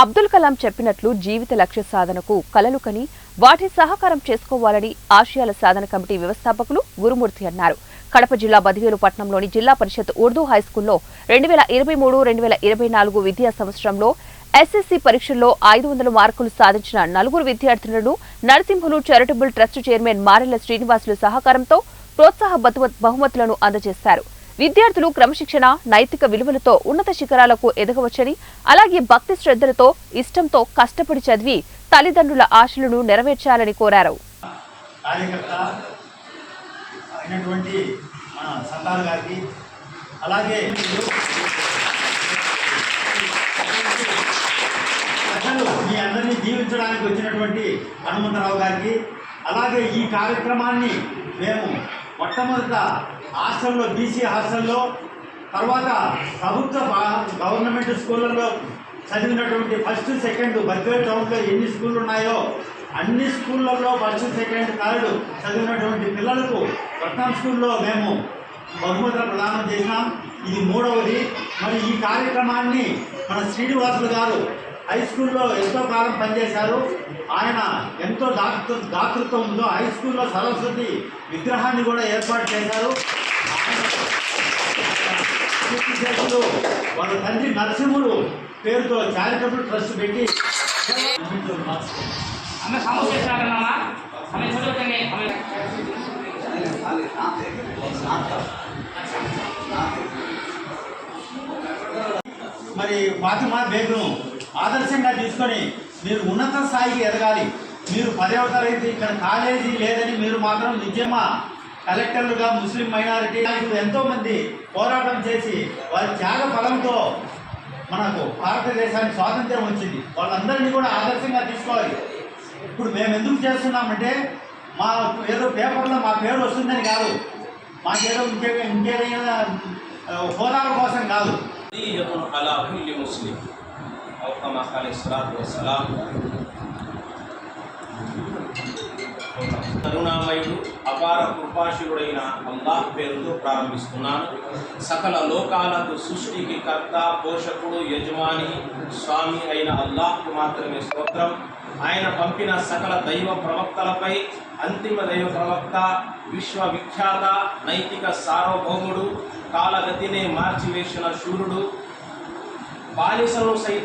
అబ్దుల్ కలాం చెప్పినట్లు జీవిత లక్ష్య సాధనకు కలలు కని వాటి సహకారం చేసుకోవాలని ఆశయాల సాధన కమిటీ వ్యవస్థాపకులు గురుమూర్తి అన్నారు. కడప జిల్లా బదివేలు పట్టణంలోని జిల్లా పరిషత్ ఉర్దూ హైస్కూల్లో రెండు వేల ఇరవై మూడు రెండు వేల ఇరవై నాలుగు విద్యా సంవత్సరంలో ఎస్ఎస్సి పరీక్షల్లో ఐదు వందల మార్కులు సాధించిన నలుగురు విద్యార్థులను Narasimhulu charitable trust chairman Marella Srinivasulu సహకారంతో ప్రోత్సాహ బహుమతులను అందజేశారు. విద్యార్థులు క్రమశిక్షణ నైతిక విలువలతో ఉన్నత శిఖరాలకు ఎదగవచ్చని అలాగే భక్తి శ్రద్ధలతో ఇష్టంతో కష్టపడి చదివి తల్లిదండ్రుల ఆశలను నెరవేర్చాలని కోరారు. అలాగే మీ అందరినీ జీవించడానికి వచ్చినటువంటి హనుమంతరావు గారికి అలాగే ఈ కార్యక్రమాన్ని మేము మొట్టమొదట హాస్టల్లో బీసీ హాస్టల్లో తర్వాత ప్రభుత్వ గవర్నమెంట్ స్కూళ్ళల్లో చదివినటువంటి ఫస్ట్ సెకండ్ బద్వేల్ టౌన్లో ఎన్ని స్కూళ్ళు ఉన్నాయో అన్ని స్కూళ్ళల్లో ఫస్ట్ సెకండ్ థర్డ్ చదివినటువంటి పిల్లలకు పట్నం స్కూల్లో మేము బహుమతులు ప్రదానం చేసినాం. ఇది మూడవది. మరి ఈ కార్యక్రమాన్ని మన శ్రీనివాసులు గారు హై స్కూల్లో ఎంతో కాలం పనిచేశారు. ఆయన ఎంతో దాతృ దాతృత్వం ఉందో హై స్కూల్లో సరస్వతి విగ్రహాన్ని కూడా ఏర్పాటు చేశారు. చేతులు వాళ్ళ తండ్రి నరసింహుడు పేరుతో చారిటబుల్ ట్రస్ట్ పెట్టి మరి ఫాతిమా బేగం ఆదర్శంగా తీసుకొని మీరు ఉన్నత స్థాయికి ఎదగాలి. మీరు పదవ తరగతి ఇక్కడ కాలేజీ లేదని మీరు మాత్రం నిజమా? కలెక్టర్లుగా ముస్లిం మైనారిటీ నాయకులు ఎంతోమంది పోరాటం చేసి వారి త్యాగ ఫలంతో మనకు భారతదేశానికి స్వాతంత్రం వచ్చింది. వాళ్ళందరినీ కూడా ఆదర్శంగా తీసుకోవాలి. ఇప్పుడు మేము ఎందుకు చేస్తున్నామంటే మా ఏదో పేపర్లో మా పేరు వస్తుందని కాదు. మాకేదో ఇంకే ఇంకేదైనా హోదాల కోసం కాదు. అలా ముస్లిం. మహమ్మద్ అలీ ఖాల వసలాం కరుణామయుడు అపార కృపాశుడైన అల్లాహ్ పేరుతో ప్రారంభిస్తున్నాను. సకల లోకాలకు సృష్టికి కర్త పోషకుడు యజమాని స్వామి అయిన అల్లాహ్కు మాత్రమే స్తోత్రం. ఆయన పంపిన సకల దైవ ప్రవక్తలపై అంతిమ దైవ ప్రవక్త విశ్వవిఖ్యాత నైతిక సార్వభౌముడు కాలగతినే మార్చివేసిన శూరుడు బాలిసను సైతం